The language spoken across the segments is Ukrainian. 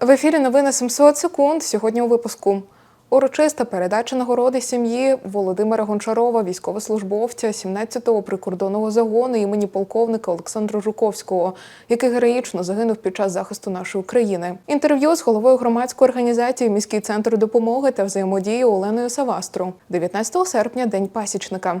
В ефірі новини 700 секунд. Сьогодні у випуску. Урочиста передача нагороди сім'ї Володимира Гончарова, військовослужбовця 17-го прикордонного загону імені полковника Олександра Жуковського, який героїчно загинув під час захисту нашої України. Інтерв'ю з головою громадської організації Міський центр допомоги та взаємодії Оленою Савастру. 19 серпня День пасічника.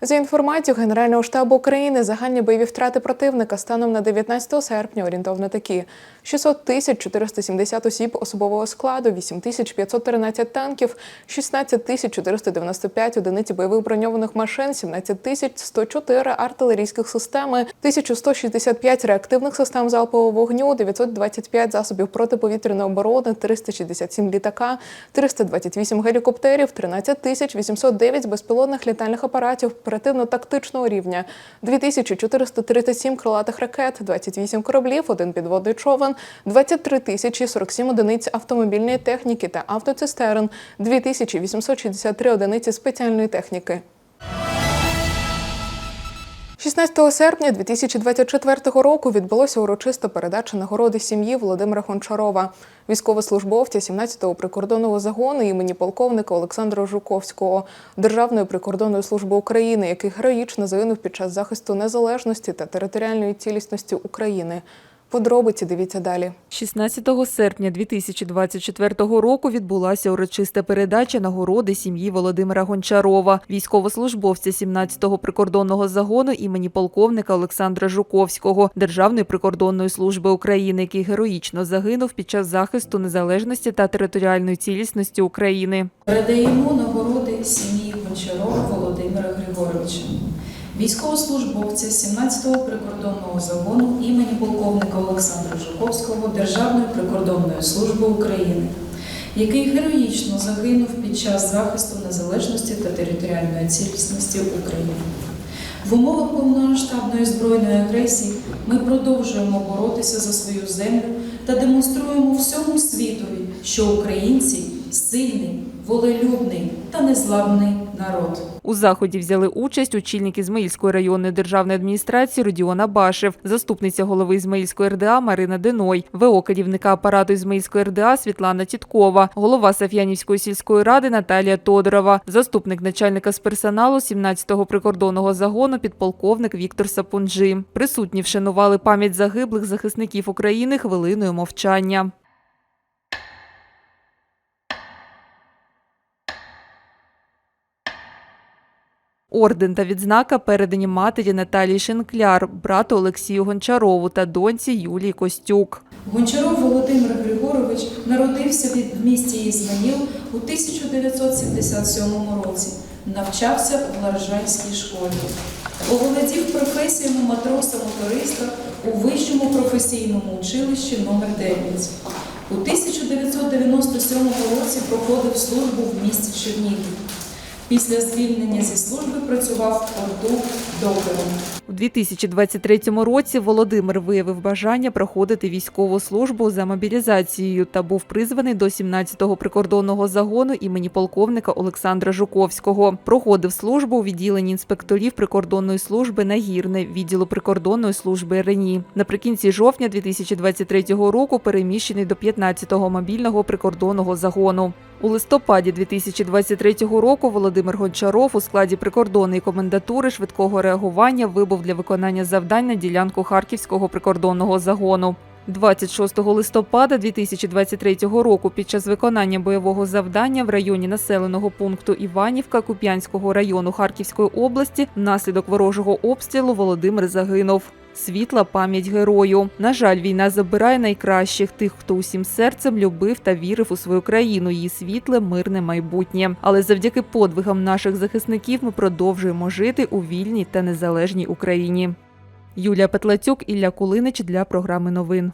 За інформацією Генерального штабу України, загальні бойові втрати противника станом на 19 серпня орієнтовно такі: 600 тисяч 470 осіб особового складу, 8 тисяч 513 танків, 16 тисяч 495 одиниць бойових броньованих машин, 17 тисяч 104 артилерійських системи, 1165 реактивних систем залпового вогню, 925 засобів протиповітряної оборони, 367 літака, 328 гелікоптерів, 13 тисяч 809 безпілотних літальних апаратів оперативно-тактичного рівня, 2437 крилатих ракет, 28 кораблів, один підводний човен, 23 тисячі 47 одиниць автомобільної техніки та автоцистерн, 2863 одиниці спеціальної техніки. 16 серпня 2024 року відбулося урочиста передача нагороди сім'ї Володимира Гончарова, військовослужбовця 17-го прикордонного загону імені полковника Олександра Жуковського, Державної прикордонної служби України, який героїчно загинув під час захисту незалежності та територіальної цілісності України. Подробиці дивіться далі. 16 серпня 2024 року відбулася урочиста передача нагороди сім'ї Володимира Гончарова, військовослужбовця 17-го прикордонного загону імені полковника Олександра Жуковського, Державної прикордонної служби України, який героїчно загинув під час захисту незалежності та територіальної цілісності України. Передаємо нагороди сім'ї Гончарова Володимира Григоровича, військовослужбовця 17-го прикордонного загону імені полковника Олександра Жуковського Державної прикордонної служби України, який героїчно загинув під час захисту незалежності та територіальної цілісності України. В умовах повномасштабної збройної агресії ми продовжуємо боротися за свою землю та демонструємо всьому світові, що українці сильний, волелюбний та незламний народ. У заході взяли участь очільник Ізмаїльської районної державної адміністрації Родіона Башев, заступниця голови Ізмаїльської РДА Марина Деной, ВО керівника апарату Ізмаїльської РДА Світлана Тіткова, голова Саф'янівської сільської ради Наталія Тодорова, заступник начальника з персоналу 17-го прикордонного загону підполковник Віктор Сапунджи. Присутні вшанували пам'ять загиблих захисників України хвилиною мовчання. Орден та відзнака передані матері Наталії Шенкляр, брату Олексію Гончарову та доньці Юлії Костюк. Гончаров Володимир Григорович народився в місті Ізмаїл у 1977 році. Навчався у Ларжанській школі. Оволодів професіями матроса-моториста у Вищому професійному училищі номер 9 У 1997 році проходив службу в місті Чернігів. Після звільнення зі служби працював в порту докером. У 2023 році Володимир виявив бажання проходити військову службу за мобілізацією та був призваний до 17-го прикордонного загону імені полковника Олександра Жуковського. Проходив службу у відділенні інспекторів прикордонної служби Нагірне відділу прикордонної служби РЕНІ. Наприкінці жовтня 2023 року переміщений до 15-го мобільного прикордонного загону. У листопаді 2023 року Володимир Гончаров у складі прикордонної комендатури швидкого реагування вибув для виконання завдань на ділянку Харківського прикордонного загону. 26 листопада 2023 року під час виконання бойового завдання в районі населеного пункту Іванівка Куп'янського району Харківської області внаслідок ворожого обстрілу Володимир загинув. Світла пам'ять герою. На жаль, війна забирає найкращих тих, хто усім серцем любив та вірив у свою країну, її світле, мирне майбутнє. Але завдяки подвигам наших захисників ми продовжуємо жити у вільній та незалежній Україні. Юлія Петлацюк, Ілля Кулинич для програми новин.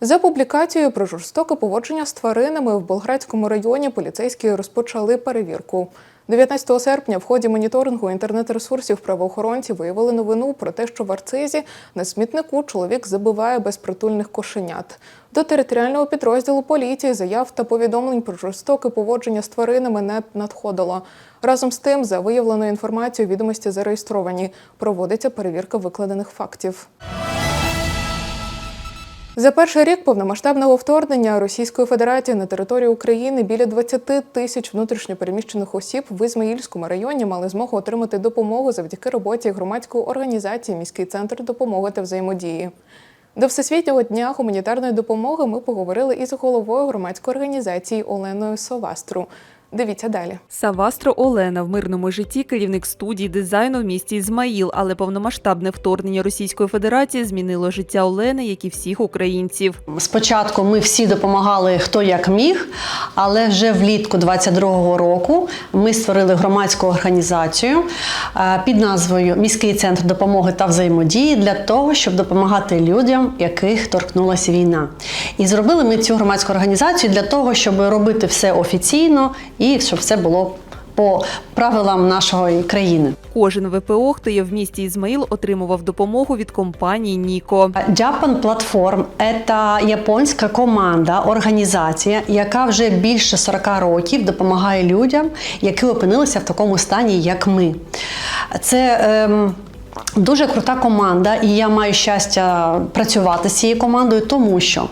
За публікацією про жорстоке поводження з тваринами в Болградському районі поліцейські розпочали перевірку. 19 серпня в ході моніторингу інтернет-ресурсів правоохоронці виявили новину про те, що в Арцизі на смітнику чоловік забиває безпритульних кошенят. До територіального підрозділу поліції заяв та повідомлень про жорстоке поводження з тваринами не надходило. Разом з тим, за виявленою інформацією, відомості зареєстровані. Проводиться перевірка викладених фактів. За перший рік повномасштабного вторгнення Російської Федерації на територію України біля 20 тисяч внутрішньопереміщених осіб в Ізмаїльському районі мали змогу отримати допомогу завдяки роботі громадської організації Міський центр допомоги та взаємодії. До Всесвітнього дня гуманітарної допомоги ми поговорили із головою громадської організації Оленою Совастру. Дивіться далі. Савастро Олена в мирному житті керівник студії дизайну в місті Ізмаїл, але повномасштабне вторгнення Російської Федерації змінило життя Олени, як і всіх українців. Спочатку ми всі допомагали хто як міг, але вже влітку 22-го року ми створили громадську організацію е, під назвою Міський центр допомоги та взаємодії для того, щоб допомагати людям, яких торкнулася війна. І зробили ми цю громадську організацію для того, щоб робити все офіційно і щоб все було по правилам нашої країни. Кожен ВПО, хто є в місті Ізмаїл, отримував допомогу від компанії Ніко. Japan Platform – це японська команда, організація, яка вже більше 40 років допомагає людям, які опинилися в такому стані, як ми. Це ем, Дуже крута команда, і я маю щастя працювати з цією командою, тому що е,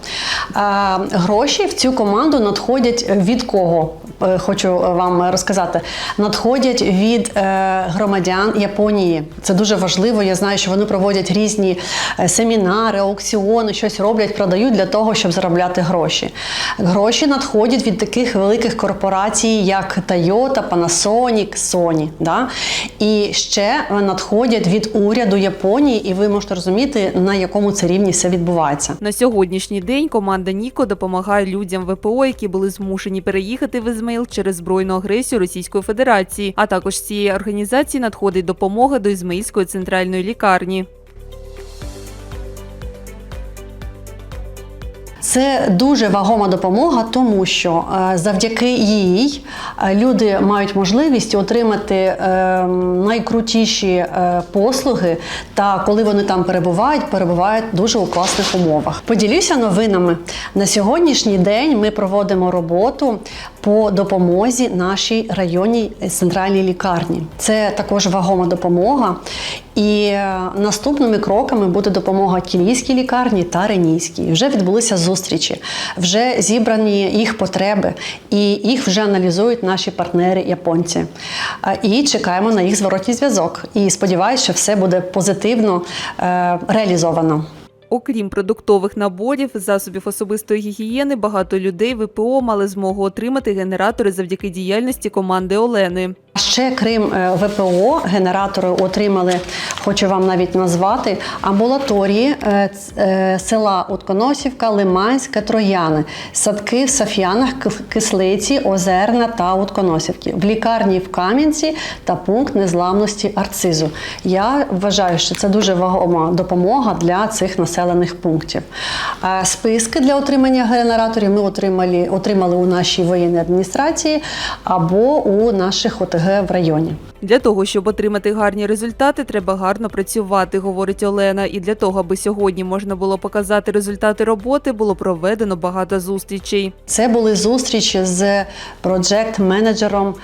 гроші в цю команду надходять від кого? Е, Хочу вам розказати. Надходять від е, громадян Японії. Це дуже важливо. Я знаю, що вони проводять різні е, семінари, аукціони, щось роблять, продають для того, щоб заробляти гроші. Гроші надходять від таких великих корпорацій, як Toyota, Panasonic, Sony. Да? І ще надходять від уряду Японії, і ви можете розуміти, на якому це рівні все відбувається. На сьогоднішній день команда Ніко допомагає людям ВПО, які були змушені переїхати в Ізмаїл через збройну агресію Російської Федерації. А також цієї організації надходить допомога до Ізмаїльської центральної лікарні. Це дуже вагома допомога, тому що е, завдяки їй е, люди мають можливість отримати е, найкрутіші послуги. Та коли вони там перебувають, перебувають дуже у класних умовах. Поділюся новинами. На сьогоднішній день ми проводимо роботу по допомозі нашій районній центральній лікарні. Це також вагома допомога. І наступними кроками буде допомога Кілійській лікарні та Ренійській. Вже відбулися зустрічі, вже зібрані їх потреби, і їх вже аналізують наші партнери японці. І чекаємо на їх зворотній зв'язок. І сподіваюся, що все буде позитивно е, реалізовано. Окрім продуктових наборів, засобів особистої гігієни, багато людей ВПО мали змогу отримати генератори завдяки діяльності команди Олени. Ще крім е, ВПО, генератори отримали, хочу вам навіть назвати, амбулаторії е, е, села Утконосівка, Лиманська, Трояни, садки в Саф'янах, Кислиці, Озерна та Утконосівки, в лікарні в Кам'янці та пункт незламності Арцизу. Я вважаю, що це дуже вагома допомога для цих населених пунктів. Списки для отримання генераторів ми отримали, отримали у нашій воєнній адміністрації або у наших ОТГ в районі. Для того, щоб отримати гарні результати, треба гарно працювати, говорить Олена. І для того, аби сьогодні можна було показати результати роботи, було проведено багато зустрічей. Це були зустрічі з проджект-менеджером.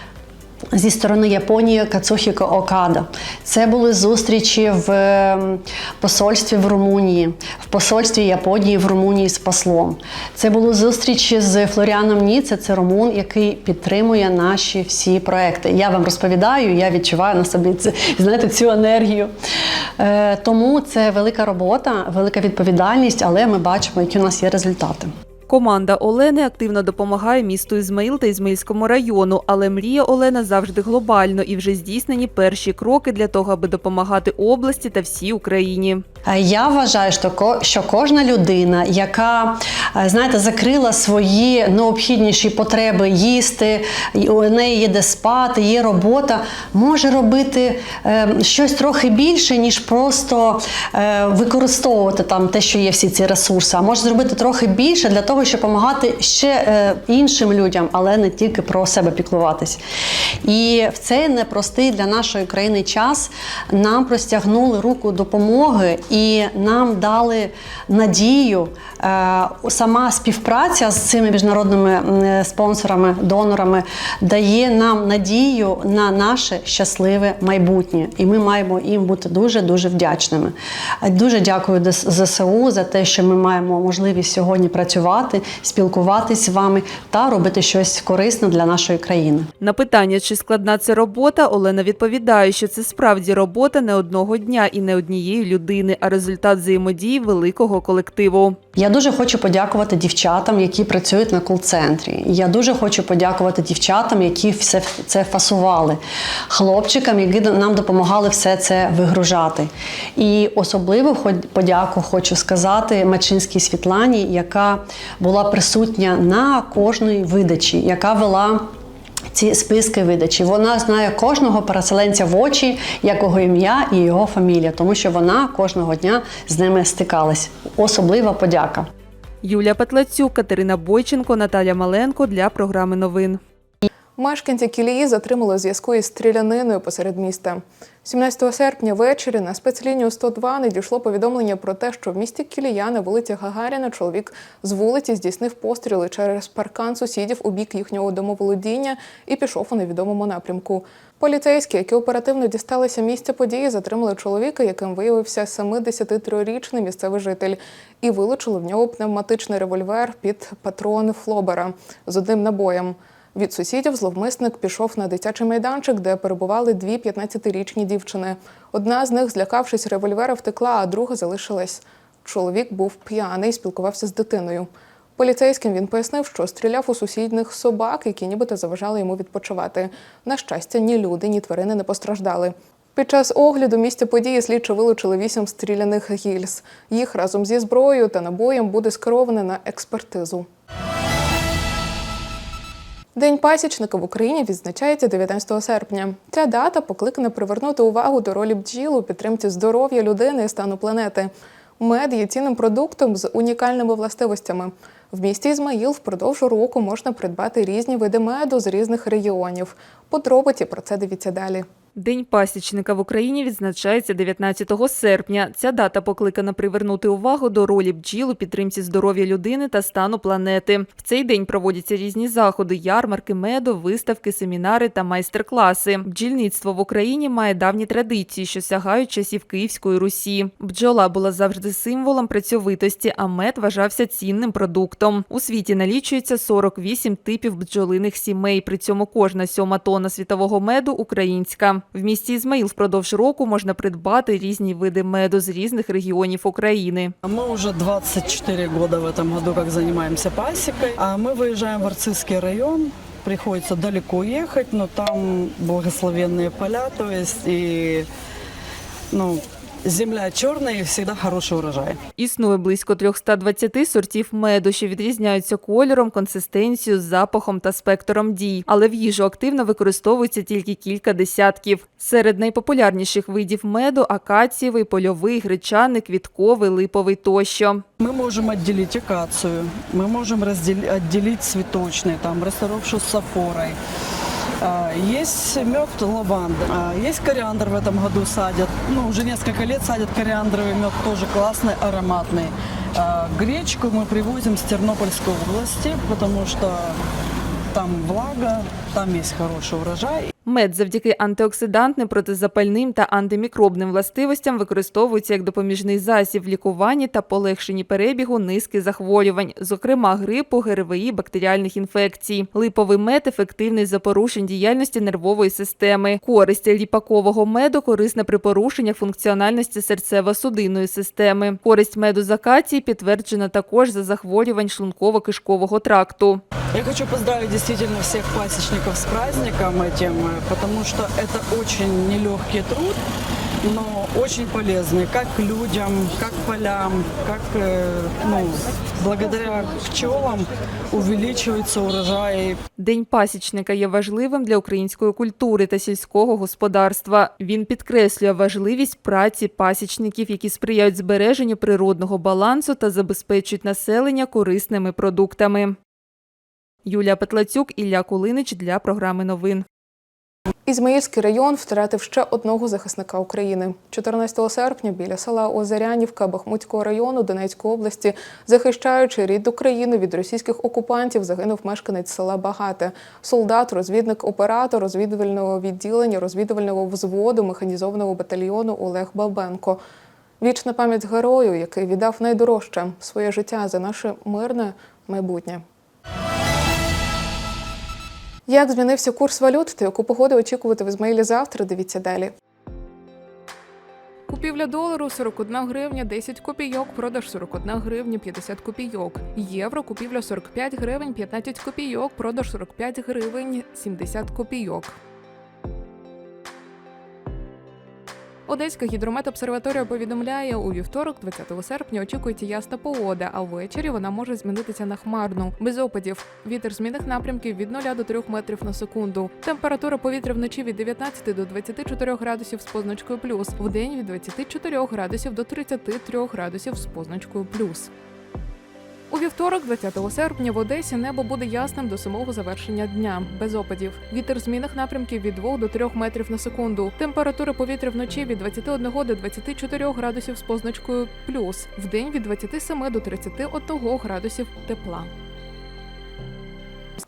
Зі сторони Японії Кацухіко Окада. Це були зустрічі в ем, посольстві в Румунії, в посольстві Японії в Румунії з послом. Це були зустрічі з Флоріаном Ніце, це румун, який підтримує наші всі проекти. Я вам розповідаю, я відчуваю на собі знаєте, цю енергію. Е, тому це велика робота, велика відповідальність, але ми бачимо, які у нас є результати. Команда Олени активно допомагає місту Ізмаїл та Ізмаїльському району, але мріє Олена завжди глобально і вже здійснені перші кроки для того, аби допомагати області та всій Україні. Е, Я вважаю, що кожна людина, яка е, знаєте, закрила свої необхідніші потреби їсти, у неї є де спати, є робота, може робити е, щось трохи більше, ніж просто використовувати там те, що є всі ці ресурси, а може зробити трохи більше для того, того, щоб допомагати ще е, іншим людям, але не тільки про себе піклуватись. І в цей непростий для нашої країни час нам простягнули руку допомоги і нам дали надію. Е, Сама співпраця з цими міжнародними спонсорами, донорами дає нам надію на наше щасливе майбутнє. І ми маємо їм бути дуже дуже вдячними. Дуже дякую ЗСУ за те, що ми маємо можливість сьогодні працювати, спілкуватись з вами та робити щось корисне для нашої країни. На питання, чи складна це робота, Олена відповідає, що це справді робота не одного дня і не однієї людини, а результат взаємодії великого колективу. Я дуже хочу подякувати дівчатам, які працюють на кол-центрі. Я дуже хочу подякувати дівчатам, які все це фасували, хлопчикам, які нам допомагали все це вигружати. І особливо подяку хочу сказати Мачинській Світлані, яка була присутня на кожній видачі, яка вела. Ці списки видачі. Вона знає кожного переселенця в очі, якого ім'я і його фамілія, тому що вона кожного дня з ними стикалась. Особлива подяка. Юлія Петлацюк, Катерина Бойченко, Наталя Маленко для програми новин. Мешканці Кілії затримали зв'язку із стріляниною посеред міста. 17 серпня ввечері на спецлінію 102 надійшло повідомлення про те, що в місті Кілія на вулиці Гагаріна чоловік з вулиці здійснив постріли через паркан сусідів у бік їхнього домоволодіння і пішов у невідомому напрямку. Поліцейські, які оперативно дісталися місця події, затримали чоловіка, яким виявився 73-річний місцевий житель, і вилучили в нього пневматичний револьвер під патрон Флобера з одним набоєм. Від сусідів зловмисник пішов на дитячий майданчик, де перебували дві 15-річні дівчини. Одна з них, злякавшись револьвера, втекла, а друга залишилась. Чоловік був п'яний, спілкувався з дитиною. Поліцейським він пояснив, що стріляв у сусідних собак, які нібито заважали йому відпочивати. На щастя, ні люди, ні тварини не постраждали. Під час огляду місця події слідчі вилучили вісім стріляних гільз. Їх разом зі зброєю та набоєм буде скероване на експертизу. День пасічника в Україні відзначається 19 серпня. Ця дата покликана привернути увагу до ролі бджіл у підтримці здоров'я людини і стану планети. Мед є цінним продуктом з унікальними властивостями. В місті Ізмаїл впродовж року можна придбати різні види меду з різних регіонів. Подробиці про це дивіться далі. День пасічника в Україні відзначається 19 серпня. Ця дата покликана привернути увагу до ролі бджіл у підтримці здоров'я людини та стану планети. В цей день проводяться різні заходи, ярмарки меду, виставки, семінари та майстер-класи. Бджільництво в Україні має давні традиції, що сягають часів Київської Русі. Бджола була завжди символом працьовитості, а мед вважався цінним продуктом. У світі налічується 48 типів бджолиних сімей. При цьому кожна сьома тонна світового меду українська. В місті Ізмаїл впродовж року можна придбати різні види меду з різних регіонів України. Мы уже 24 года в этом году как занимаемся пасекой. А мы выезжаем в Арцизский район. Приходится далеко ехать, но там благословенные поля, то есть и ну, земля черная и всегда хороший урожай. Існує близько 320 сортів меду, що відрізняються кольором, консистенцією, запахом та спектром дій. Але в їжу активно використовується тільки кілька десятків. Серед найпопулярніших видів меду акацієвий, польовий, гречаний, квітковий, липовий тощо. Мы можем отделить акацию, мы можем раздел- отделить цветочный, там, расторопшу с сафорой. А, Есть мед лаванды, А, есть кориандр в этом году садят. Ну, уже несколько лет садят кориандровый мед, тоже классный, ароматный. А, Гречку мы привозим с Тернопольской области, потому что там влага, там есть хороший урожай. Мед завдяки антиоксидантним, протизапальним та антимікробним властивостям використовується як допоміжний засіб в лікуванні та полегшенні перебігу низки захворювань, зокрема грипу, ГРВІ, бактеріальних інфекцій. Липовий мед ефективний за порушень діяльності нервової системи. Користь ліпакового меду корисна при порушеннях функціональності серцево-судинної системи. Користь меду з акації підтверджена також за захворювань шлунково-кишкового тракту. Я хочу поздравить действительно всех пасечников с праздником этим, э, потому что это очень нелегкий труд. но очень полезны как людям, как полям, как э, ну, благодаря пчелам увеличивается урожай День пасічника є важливим для української культури та сільського господарства. Він підкреслює важливість праці пасічників, які сприяють збереженню природного балансу та забезпечують населення корисними продуктами. Юлія Петлацюк, Ілля Кулинич для програми новин. Ізмаїльський район втратив ще одного захисника України. 14 серпня біля села Озерянівка Бахмутського району Донецької області, захищаючи рідну країну від російських окупантів, загинув мешканець села Багате. Солдат, розвідник, оператор розвідувального відділення, розвідувального взводу механізованого батальйону Олег Бабенко. Вічна пам'ять герою, який віддав найдорожче своє життя за наше мирне майбутнє. Як змінився курс валют та яку погоду очікувати в Ізмаїлі завтра? Дивіться далі. Купівля долару 41 гривня 10 копійок, продаж 41 гривня 50 копійок. Євро купівля 45 гривень 15 копійок, продаж 45 гривень 70 копійок. Одеська гідрометобсерваторія повідомляє, у вівторок, 20 серпня, очікується ясна погода, а ввечері вона може змінитися на хмарну. Без опадів. Вітер змінних напрямків від 0 до 3 метрів на секунду. Температура повітря вночі від 19 до 24 градусів з позначкою плюс. Вдень від 24 градусів до 33 градусів з позначкою плюс. Вівторок, 20 серпня, в Одесі небо буде ясним до самого завершення дня, без опадів. Вітер змінних напрямків від 2 до 3 метрів на секунду. Температура повітря вночі від 21 до 24 градусів з позначкою плюс. Вдень від 27 до 31 градусів тепла.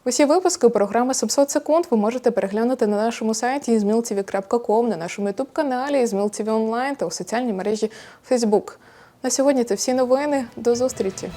Усі випуски програми 700 секунд ви можете переглянути на нашому сайті izmiltv.com, на нашому ютуб-каналі izmiltv онлайн та у соціальній мережі Facebook. На сьогодні це всі новини. До зустрічі!